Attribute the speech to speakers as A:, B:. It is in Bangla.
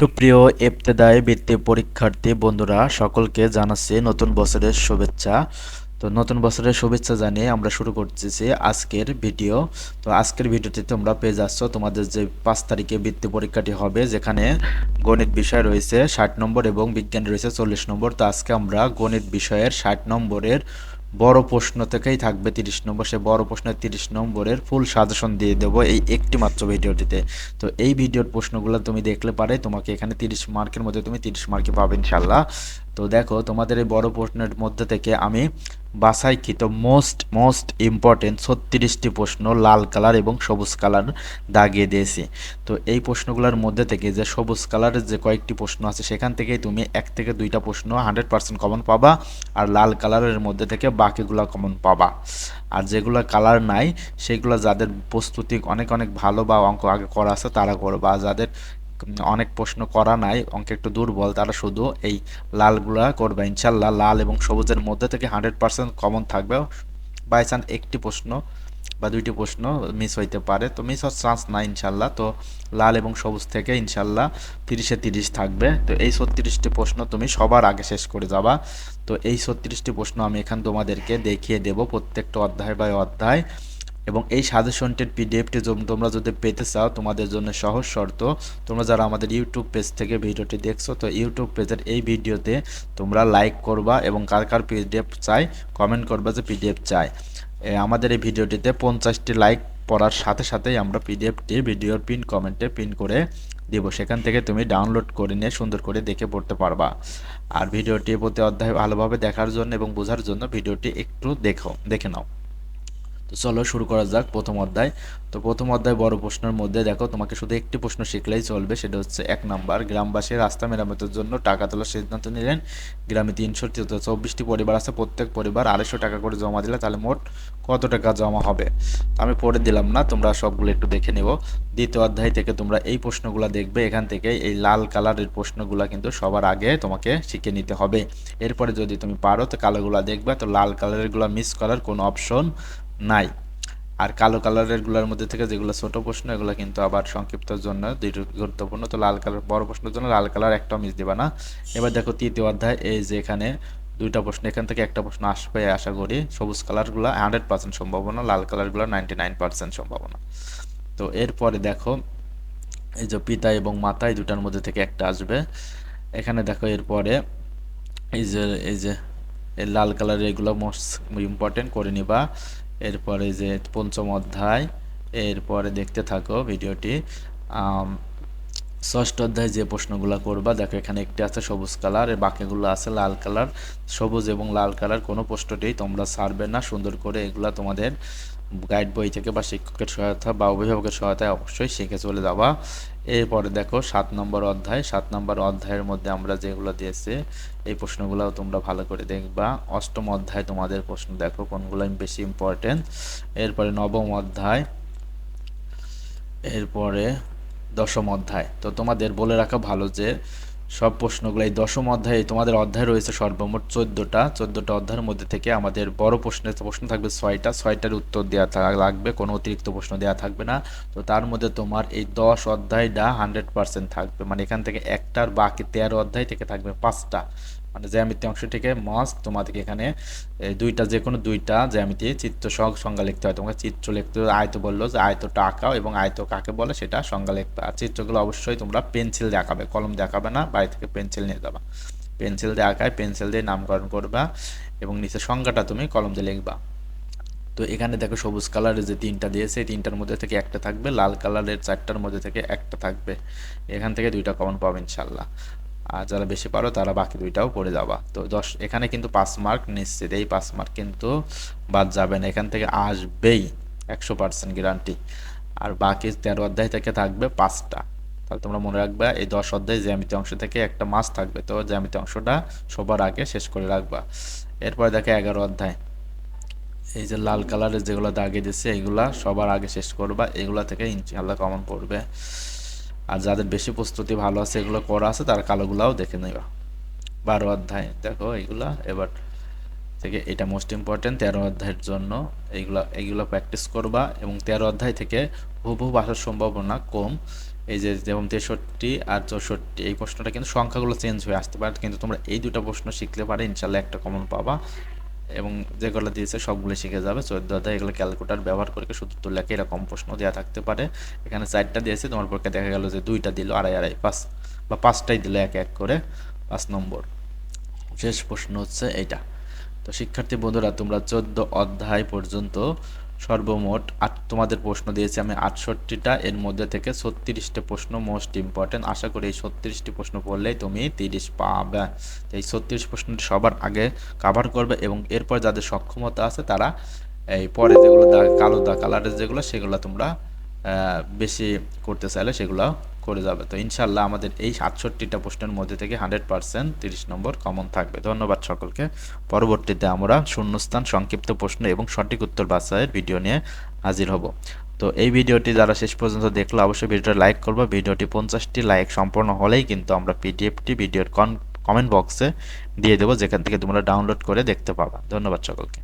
A: সুপ্রিয় ইবতেদায়ী বৃত্তি পরীক্ষার্থী বন্ধুরা, সকলকে জানাচ্ছি নতুন বছরের শুভেচ্ছা। তো নতুন বছরের শুভেচ্ছা জানিয়ে আমরা শুরু করতেছি আজকের ভিডিও। তো আজকের ভিডিওতে তোমরা পেয়ে যাচ্ছ তোমাদের যে পাঁচ তারিখে বৃত্তি পরীক্ষাটি হবে, যেখানে গণিত বিষয় রয়েছে ষাট নম্বর এবং বিজ্ঞান রয়েছে চল্লিশ নম্বর। তো আজকে আমরা গণিত বিষয়ের ষাট নম্বরের বড় প্রশ্ন থেকেই থাকবে তিরিশ নম্বর, সে বড় প্রশ্নের তিরিশ নম্বরের ফুল সাজেশন দিয়ে দেব এই একটি মাত্র ভিডিওটিতে। তো এই ভিডিওর প্রশ্নগুলো তুমি দেখলে পারে তোমাকে এখানে তিরিশ মার্কের মধ্যে তুমি তিরিশ মার্কে পাবে ইনশাল্লাহ তো দেখো, তোমাদের এই বড় প্রশ্নের মধ্যে থেকে আমি বাছাইকৃত মোস্ট মোস্ট ইম্পর্টেন্ট ছত্রিশটি প্রশ্ন লাল কালার এবং সবুজ কালার দাগিয়ে দিয়েছি। তো এই প্রশ্নগুলোর মধ্যে থেকে যে সবুজ কালারের যে কয়েকটি প্রশ্ন আছে, সেখান থেকেই তুমি এক থেকে দুইটা প্রশ্ন হান্ড্রেড পার্সেন্ট কমন পাবা আর লাল কালারের মধ্যে থেকে বাকিগুলো কমন পাবা। আর যেগুলো কালার নাই, সেগুলো যাদের প্রস্তুতি অনেক অনেক ভালো বা অঙ্ক আগে করা আছে, তারা করবা। যাদের অনেক প্রশ্ন করা নাই, অঙ্ক একটু দুর্বল, তারা শুধু এই লালগুলা করবে, ইনশাল্লাহ লাল এবং সবুজের মধ্যে থেকে হান্ড্রেড পার্সেন্ট কমন থাকবে। বাই চান্স একটি প্রশ্ন বা দুইটি প্রশ্ন মিস হইতে পারে, তো মিস হওয়ার চান্স নাই ইনশাল্লাহ, তো লাল এবং সবুজ থেকে ইনশাল্লাহ তিরিশে তিরিশ থাকবে। তো এই ছত্রিশটি প্রশ্ন তুমি সবার আগে শেষ করে যাবা। তো এই ছত্রিশটি প্রশ্ন আমি এখান তোমাদেরকে দেখিয়ে দেব প্রত্যেকটা অধ্যায় বাই অধ্যায়। এবং এই সাজেশনটির পিডিএফটি তোমরা যদি পেতে চাও, তোমাদের জন্য সহজ শর্ত, তোমরা যারা আমাদের ইউটিউব পেজ থেকে ভিডিওটি দেখছ, তো ইউটিউব পেজের এই ভিডিওতে তোমরা লাইক করবা এবং কার কার পিডিএফ চাই কমেন্ট করবা যে পিডিএফ চাই। আমাদের এই ভিডিওটিতে পঞ্চাশটি লাইক পড়ার সাথে সাথেই আমরা পিডিএফটি ভিডিওর পিন কমেন্টে পিন করে দেব। সেখান থেকে তুমি ডাউনলোড করে নিয়ে সুন্দর করে দেখে পড়তে পারবা। আর ভিডিওটি প্রতি অধ্যায় ভালোভাবে দেখার জন্য এবং বোঝার জন্য ভিডিওটি একটু দেখো দেখে নাও। তো চলো শুরু করা যাক প্রথম অধ্যায়। তো প্রথম অধ্যায় বড় প্রশ্নের মধ্যে দেখো, তোমাকে শুধু একটি প্রশ্ন শিখলেই চলবে, সেটা হচ্ছে এক নাম্বার, গ্রামবাসী রাস্তা মেরামতের জন্য টাকা তোলার সিদ্ধান্ত নিলেন। গ্রামে তিনশো চব্বিশটি পরিবার আছে, প্রত্যেক পরিবার আড়াইশো টাকা করে জমা দিলে তাহলে মোট কত টাকা জমা হবে? আমি পড়ে দিলাম না, তোমরা সবগুলো একটু দেখে নেব। দ্বিতীয় অধ্যায় থেকে তোমরা এই প্রশ্নগুলো দেখবে, এখান থেকে এই লাল কালারের প্রশ্নগুলো কিন্তু সবার আগে তোমাকে শিখে নিতে হবে। এরপরে যদি তুমি পারো, তো কালোগুলো দেখবে, তো লাল কালারেরগুলো মিস করার কোনো অপশন নাই। আর কালো কালারেরগুলার মধ্যে থেকে যেগুলো ছোট প্রশ্ন, এগুলো কিন্তু আবার সংক্ষিপ্তর জন্য দুইটি গুরুত্বপূর্ণ। তো লাল কালার, বড় প্রশ্নের জন্য লাল কালার একটাও মিস দিবা না। এবার দেখো তৃতীয় অধ্যায়, এই যে এখানে দুইটা প্রশ্ন, এখান থেকে একটা প্রশ্ন আসবে, আশা করি সবুজ কালারগুলো হান্ড্রেড পার্সেন্ট সম্ভাবনা, লাল কালারগুলো নাইনটি নাইন পার্সেন্ট সম্ভাবনা। তো এরপরে দেখো, এই যে পিতা এবং মাতা, এই দুটার মধ্যে থেকে একটা আসবে। এখানে দেখো এরপরে, এই যে এই যে, এই লাল কালার এগুলো মোস্ট ইম্পর্টেন্ট করে নিবা। এরপরে যে পঞ্চম অধ্যায়, এরপরে দেখতে থাকো ভিডিওটি। ষষ্ঠ অধ্যায় যে প্রশ্নগুলো করবা, দেখো এখানে একটি আছে সবুজ কালার, এর বাকিগুলো আছে লাল কালার। সবুজ এবং লাল কালার কোনো প্রশ্নটি তোমরা ছাড়বে না, সুন্দর করে এগুলা তোমাদের গাইড বই থেকে বা শিক্ষকের সহায়তা বা অভিভাবকের সহায়তায় অবশ্যই শিখে চলে যাওয়া এরপরে দেখো, সাত নম্বর অধ্যায়। সাত নম্বর অধ্যায়ের মধ্যে আমরা যেগুলো দিয়েছি, এই প্রশ্নগুলোও তোমরা ভালো করে দেখবা। অষ্টম অধ্যায় তোমাদের প্রশ্ন, দেখো কোনগুলো বেশি ইম্পর্টেন্ট এরপরে নবম অধ্যায়, এরপরে দশম অধ্যায়। তো তোমাদের বলে রাখা ভালো যে সব প্রশ্নগুলো এই দশম অধ্যায়ে তোমাদের অধ্যায় রয়েছে সর্বমোট চোদ্দোটা। চোদ্দোটা অধ্যায়ের মধ্যে থেকে আমাদের বড় প্রশ্নের প্রশ্ন থাকবে ছয়টা। ছয়টার উত্তর দেওয়া লাগবে, কোনো অতিরিক্ত প্রশ্ন দেওয়া থাকবে না। তো তার মধ্যে তোমার এই দশ অধ্যায়টা হান্ড্রেড পার্সেন্ট থাকবে। মানে এখান থেকে একটার বাকি তেরো অধ্যায় থেকে থাকবে পাঁচটা। মানে জ্যামিতি অংশ থেকে মাস্ট তোমাদেরকে এখানে দুইটা যে কোনো দুইটা জ্যামিতি, চিত্র সহ সংজ্ঞা লিখতে হয় তোমাকে। চিত্র লিখতে আয়ত বলল যে আয়তটা আঁকাও এবং আয়ত কাকে বলে সেটা সংজ্ঞা লিখবে আর চিত্রগুলো অবশ্যই তোমরা পেন্সিল দেখাবে, কলম দেখাবে না, বাড়ি থেকে পেন্সিল নিয়ে যাবা। পেন্সিল দিয়ে আঁকায় পেন্সিল দিয়ে নামকরণ করবা এবং নিচে সংজ্ঞাটা তুমি কলম দিয়ে লিখবা। তো এখানে দেখো সবুজ কালারের যে তিনটা দিয়েছে তিনটার মধ্যে থেকে একটা থাকবে, লাল কালারের চারটার মধ্যে থেকে একটা থাকবে। এখান থেকে দুইটা কমন পাবে ইনশাল্লাহ। আর যারা বেশি পারো তারা বাকি দুইটাও পড়ে যাবা। তো দশ, এখানে কিন্তু পাঁচ মার্ক নিশ্চিত। এই পাঁচ মার্ক কিন্তু বাদ যাবে না। এখান থেকে আসবেই একশো পার্সেন্ট গ্যারান্টি আর বাকি তেরো অধ্যায় থেকে থাকবে পাঁচটা। তাহলে তোমরা মনে রাখবে, এই দশ অধ্যায় জ্যামিতি অংশ থেকে একটা মাস থাকবে। তো জ্যামিতি অংশটা সবার আগে শেষ করে রাখবা। এরপরে দেখে এগারো অধ্যায়। এই যে লাল কালারের যেগুলো দাগে দিচ্ছে এইগুলা সবার আগে শেষ করবা। এগুলা থেকে ইনশাল্লাহ কমন পড়বে। আর যাদের বেশি প্রস্তুতি ভালো আছে, এগুলো করা আছে, তার কালোগুলাও দেখে নেবা। বারো অধ্যায়। দেখো এইগুলা এবার থেকে এটা মোস্ট ইম্পর্টেন্ট তেরো অধ্যায়ের জন্য এইগুলা এইগুলো প্র্যাকটিস করবা এবং তেরো অধ্যায় থেকে হুবহু আসার সম্ভাবনা কম। এই যে যেমন তেষট্টি আর চৌষট্টি, এই প্রশ্নটা কিন্তু সংখ্যাগুলো চেঞ্জ হয়ে আসতে পারে, কিন্তু তোমরা এই দুটো প্রশ্ন শিখলে পারে, ইনশাল্লাহ একটা কমন পাবা। এবং যেগুলো দিয়েছে সবগুলো শিখে যাবে। চোদ্দ অধ্যায় এগুলো ক্যালকুলেটার ব্যবহার করে শুধু তো লেখে এরকম প্রশ্ন দেওয়া থাকতে পারে। এখানে চারটা দিয়েছে, তোমার পক্ষে দেখা গেল যে দুইটা দিল, আড়াই আড়াই, পাঁচ বা পাঁচটাই দিল এক এক করে পাঁচ নম্বর। শেষ প্রশ্ন হচ্ছে এইটা। তো শিক্ষার্থী বন্ধুরা, তোমরা চোদ্দ অধ্যায় পর্যন্ত সর্বমোট আট, তোমাদের প্রশ্ন দিয়েছি আমি আটষট্টিটা, এর মধ্যে থেকে ছত্রিশটি প্রশ্ন মোস্ট ইম্পর্টেন্ট আশা করি এই ছত্রিশটি প্রশ্ন পড়লেই তুমি তিরিশ পাবে। এই ছত্রিশ প্রশ্নটি সবার আগে কাভার করবে এবং এরপর যাদের সক্ষমতা আছে তারা এই পরে যেগুলো দা, কালো দা কালারের যেগুলো, সেগুলো তোমরা বেশি করতে চাইলে সেগুলো করে যাবে। তো ইনশাল্লাহ আমাদের এই সাতষট্টিটা প্রশ্নের মধ্যে থেকে হান্ড্রেড পার্সেন্ট তিরিশ নম্বর কমন থাকবে। ধন্যবাদ সকলকে। পরবর্তীতে আমরা শূন্যস্থান, সংক্ষিপ্ত প্রশ্ন এবং সঠিক উত্তর বাছাইয়ের ভিডিও নিয়ে হাজির হব। তো এই ভিডিওটি যারা শেষ পর্যন্ত দেখল, অবশ্যই ভিডিওটা লাইক করব। ভিডিওটি পঞ্চাশটি লাইক সম্পূর্ণ হলেই কিন্তু আমরা পিডিএফটি ভিডিওর কমেন্ট বক্সে দিয়ে দেবো, যেখান থেকে তোমরা ডাউনলোড করে দেখতে পাবা। ধন্যবাদ সকলকে।